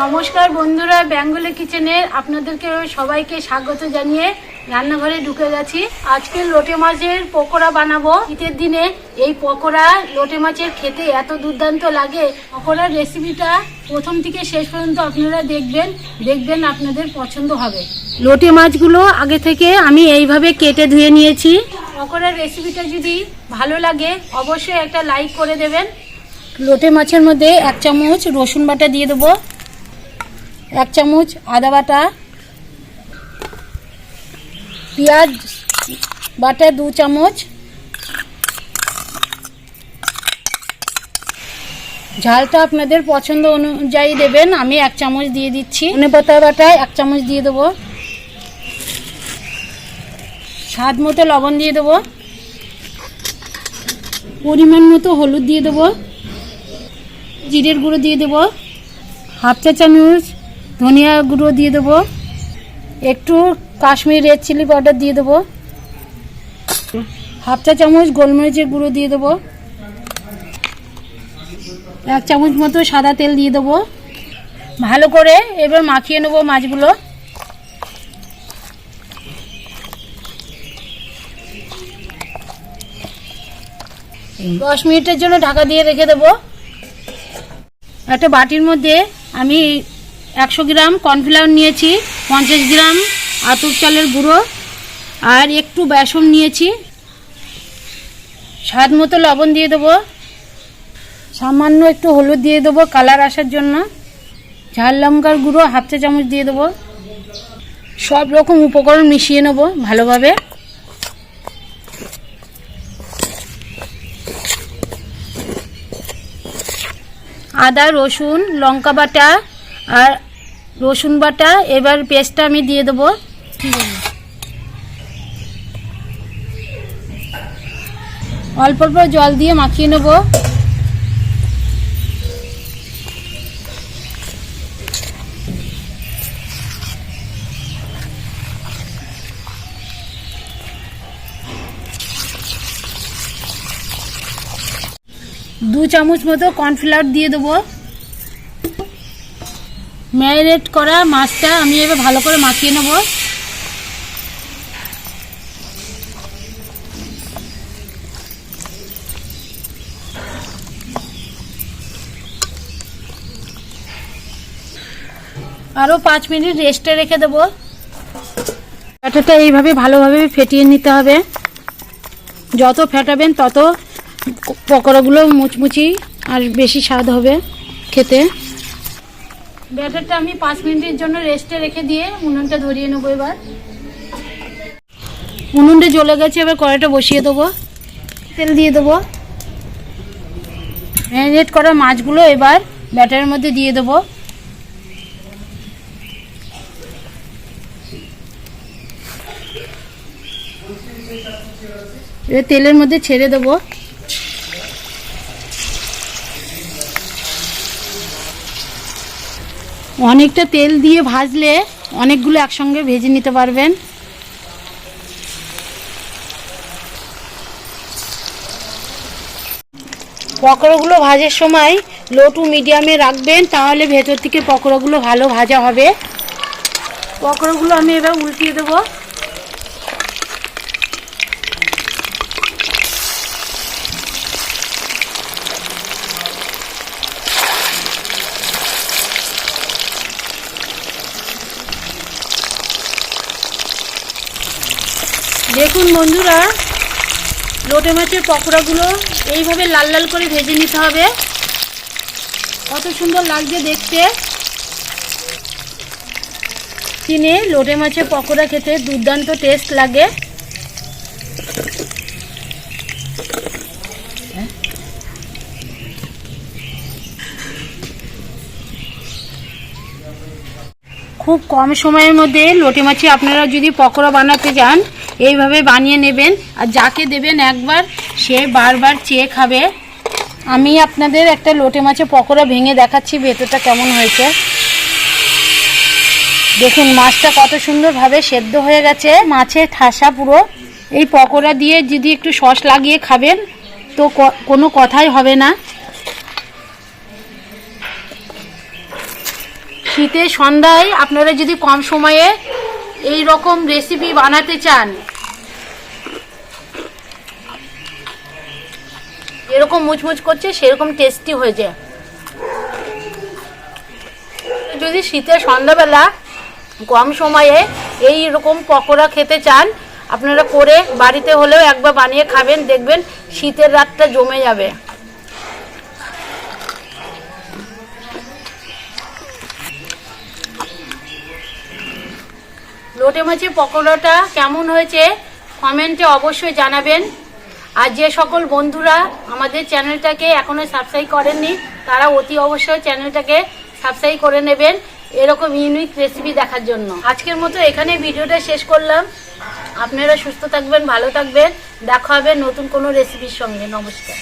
নমস্কার বন্ধুরা, বেঙ্গলি কিচেনের আপনাদেরকে সবাইকে স্বাগত জানিয়ে রান্নাঘরে ঢুকে গেছি। আজকে লোটে মাছের পকোড়া বানাবো। শীতের দিনে এই পকোড়া লোটে মাছের খেতে এত দুর্দান্ত লাগে। পকোড়ার রেসিপিটা প্রথম থেকে শেষ পর্যন্ত আপনারা দেখবেন। দেখবেন আপনাদের পছন্দ হবে। লোটে মাছগুলো আগে থেকে আমি এইভাবে কেটে ধুয়ে নিয়েছি। পকোড়ার রেসিপিটা যদি ভালো লাগে, অবশ্যই একটা লাইক করে দেবেন। লোটে মাছের মধ্যে এক চামচ রসুন বাটা দিয়ে দেবো। এক চামচ আদা বাটা, পেঁয়াজ বাটা দু চামচ, ঝালটা আপনাদের পছন্দ অনুযায়ী দেবেন, আমি এক চামচ দিয়ে দিচ্ছি। ধনে পাতা বাটা এক চামচ দিয়ে দেবো। স্বাদ মতো লবণ দিয়ে দেবো। পরিমাণ মতো হলুদ দিয়ে দেবো। জিরের গুঁড়ো দিয়ে দেবো। হাফ চা চামচ ধনিয়া গুঁড়ো দিয়ে দেবো। একটু কাশ্মীর রেড চিলি পাউডার দিয়ে দেবো। হাফ চা চামচ গোলমরিচের গুঁড়ো দিয়ে দেবো। এক চামচ মতো সাদা তেল দিয়ে দেবো। ভালো করে এবার মাখিয়ে নেব মাছগুলো। দশ মিনিটের জন্য ঢাকা দিয়ে রেখে দেবো। একটা বাটির মধ্যে আমি একশো গ্রাম কর্নফ্লাওয়ার নিয়েছি, পঞ্চাশ গ্রাম আতপ চালের গুঁড়ো আর একটু বেসন নিয়েছি। স্বাদ মতো লবণ দিয়ে দেবো। সামান্য একটু হলুদ দিয়ে দেবো কালার আসার জন্য। ঝাল লঙ্কার গুঁড়ো হাফ চা চামচ দিয়ে দেবো। সব রকম উপকরণ মিশিয়ে নেব ভালোভাবে। আদা, রসুন, লঙ্কা বাটা আর রসুন বাটা, এবার পেস্টটা আমি দিয়ে দেবো। অল্প অল্প জল দিয়ে মাখিয়ে নেব। দু চামচ মতো কর্নফ্লাওয়ার দিয়ে দেবো। ম্যারিনেট করা মাছটা আমি এবার ভালো করে মাখিয়ে নেব। আরও পাঁচ মিনিট রেস্টে রেখে দেবো। ব্যাটারটা এইভাবে ভালোভাবে ফেটিয়ে নিতে হবে। যত ফেটাবেন তত পকোড়াগুলো মুচমুচি আর বেশি স্বাদ হবে খেতে। ব্যাটারটা আমি পাঁচ মিনিটের জন্য রেস্টে রেখে দিয়ে উনুনটা ধরিয়ে নেব এবার। উনুনটা জ্বলে গেছে, এবার কড়াইটা বসিয়ে দেবো। তেল দিয়ে দেবো। ম্যারিনেট করা মাছগুলো এবার ব্যাটারের মধ্যে দিয়ে দেবো। এবার তেলের মধ্যে ছেড়ে দেবো। অনেকটা তেল দিয়ে ভাজলে অনেকগুলো একসঙ্গে ভেজে নিতে পারবেন। পকোড়াগুলো ভাজার সময় লো টু মিডিয়ামে রাখবেন, তাহলে ভেতর থেকে পকোড়াগুলো ভালো ভাজা হবে। পকোড়াগুলো আমি এবার উল্টিয়ে দেবো। দেখুন বন্ধুরা, লোটে মাছের পকোড়াগুলো এইভাবে লাল লাল করে ভেজে নিতে হবে। কত সুন্দর লাগছে দেখতে। কিনে লোটে মাছের পকোড়া খেতে দুর্দান্ত টেস্ট লাগে। খুব কম সময়ের মধ্যে লোটে মাছি আপনারা যদি পকোড়া বানাতে যান এইভাবে বানিয়ে নেবেন। আর যাকে দেবেন একবার, সে বারবার চেয়ে খাবে। আমি আপনাদের একটা লোটে মাছের পকোড়া ভেঙে দেখাচ্ছি, ভেতরটা কেমন হয়েছে। দেখুন, মাছটা কত সুন্দরভাবে সেদ্ধ হয়ে গেছে। মাছের ঠাসা পুরো। এই পকোড়া দিয়ে যদি একটু সস লাগিয়ে খাবেন, তো কোনো কথাই হবে না। শীতের সন্ধ্যায় আপনারা যদি কম সময়ে এই রকম রেসিপি বানাতে চান এরকম মুচমুচ করছে, সেরকম টেস্টি হয়েছে যদি শীতের সন্ধ্যাবেলা কম সময়ে এই রকম পকোড়া খেতে চান, আপনারা করে বাড়িতে হলেও একবার বানিয়ে খাবেন, দেখবেন শীতের রাতটা জমে যাবে। লোটে মাছের পকোড়াটা কেমন হয়েছে কমেন্টে অবশ্যই জানাবেন। আর যে সকল বন্ধুরা আমাদের চ্যানেলটাকে এখনও সাবস্ক্রাইব করেননি, তারা অতি অবশ্যই চ্যানেলটাকে সাবস্ক্রাইব করে নেবেন এরকম ইউনিক রেসিপি দেখার জন্য। আজকের মতো এখানে ভিডিওটা শেষ করলাম। আপনারা সুস্থ থাকবেন, ভালো থাকবেন। দেখা হবে নতুন কোনো রেসিপির সঙ্গে। নমস্কার।